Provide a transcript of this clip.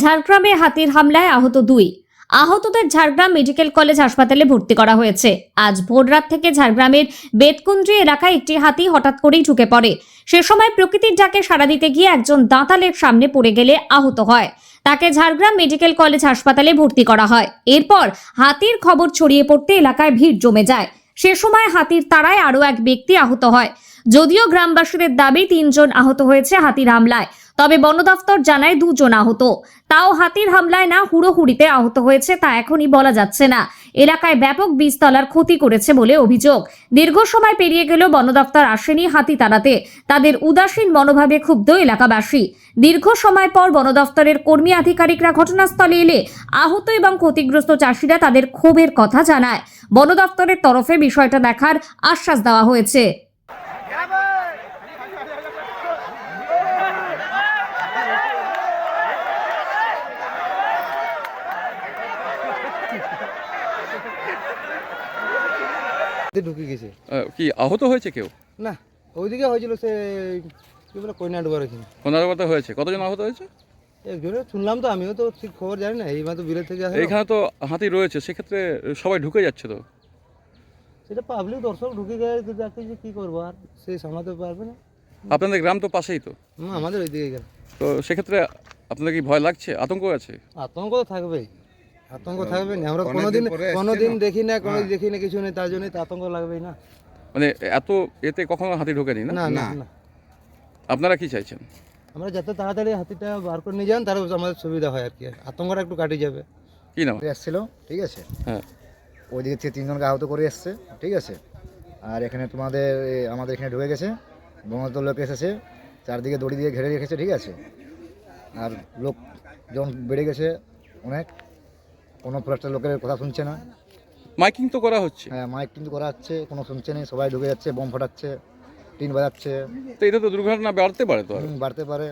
ঝাড়গ্রামে হাতির হামলায় আহত দুই। আহতদের ঝাড়গ্রাম মেডিকেল কলেজ হাসপাতালে ভর্তি করা হয়েছে। আজ ভোররাত থেকে ঝাড়গ্রামের বেতকুন্দ্রি এলাকায় একটি হাতি হঠাৎ করেই ঢুকে পড়ে। সে সময় প্রকৃতির ডাকে সাড়া দিতে গিয়ে একজন দাঁতালের সামনে পড়ে গেলে আহত হয়। তাকে ঝাড়গ্রাম মেডিকেল কলেজ হাসপাতালে ভর্তি করা হয়। এরপর হাতির খবর ছড়িয়ে পড়তে এলাকায় ভিড় জমে যায়। সে সময় হাতির তাড়ায় আরও এক ব্যক্তি আহত হয়। যদিও গ্রামবাসীদের দাবি, তিনজন আহত হয়েছে হাতির হামলায়। তবে বন দফতর জানায় দুজন আহত। তাও হাতির হামলায় না হুড়োহুড়িতে আহত হয়েছে তা এখনই বলা যাচ্ছে না। এলাকায় ব্যাপক বীজতলার ক্ষতি করেছে বলে অভিযোগ। দীর্ঘ সময় পেরিয়ে গেলেও বন দফতর আসেনি হাতি তাড়াতে। তাদের উদাসীন মনোভাবে ক্ষুব্ধ এলাকাবাসী। দীর্ঘ সময় পর বন দফতরের কর্মী আধিকারিকরা ঘটনাস্থলে এলে আহত এবং ক্ষতিগ্রস্ত চাষিরা তাদের ক্ষোভের কথা জানায়। বন দফতরের তরফে বিষয়টা দেখার আশ্বাস দেওয়া হয়েছে তে ঢুকে গেছে। কি আহত হয়েছে কেউ? না ওইদিকে হয়েছিল সে কি বলে কইনা ডুবার ওইখানে। কোনারগতে হয়েছে। কতজন আহত হয়েছে? একজনে শুনলাম তো আমিও তো ঠিক খবর জানি না এই মাত্র বিলের থেকে আসে এইখানে তো হাতি রয়েছে সেক্ষেত্রে সবাই ঢুকে যাচ্ছে তো? সেটা পাবলিক দর্শক ঢুকে গেলে তো যাকে যে কী করব আর সে সামলাতে পারবে না। আপনাদের গ্রাম তো পাশেই তো? আমাদের ওইদিকে গেল তো সেক্ষেত্রে আপনাদের কি ভয় লাগছে? আতঙ্ক আছে? আতঙ্ক তো থাকবেই। আতঙ্ক থাকবে না। আমরা কোনোদিন কোনোদিন দেখি না কোনো দেখি না কিছু নেই তার জন্যই তো আতঙ্ক লাগবেই না। মানে এত এতে কখনো হাতি ঢোকেনি না? না না না। আপনারা কি চাইছেন? আমরা যাতে তাড়াতাড়ি হাতিটা বার করে নিয়ে যান তার আমাদের সুবিধা হয় আর কি। আতঙ্কটা একটু কাটে যাবে। কি নাম? এসেছিল ঠিক আছে? হ্যাঁ। ওইদিকে থেকে তিনজনকে আহত করে এসছে ঠিক আছে? আর এখানে তোমাদের আমাদের এখানে ঢুকে গেছে বঙ্গদল লোক এসেছে চারদিকে দড়ি দিয়ে ঘিরে রেখেছে ঠিক আছে? আর লোক যখন বেড়ে গেছে অনেক। কোনো একটা লোকের কথা শুনছে না। মাইকিং তো করা হচ্ছে। হ্যাঁ মাইক কিন্তু করা হচ্ছে কোনো শুনছে না সবাই ঢুকে যাচ্ছে বোম ফাটাচ্ছে টিন বাজাচ্ছে। তো এটা তো দুর্ঘটনা বাড়তে পারে তো বাড়তে পারে।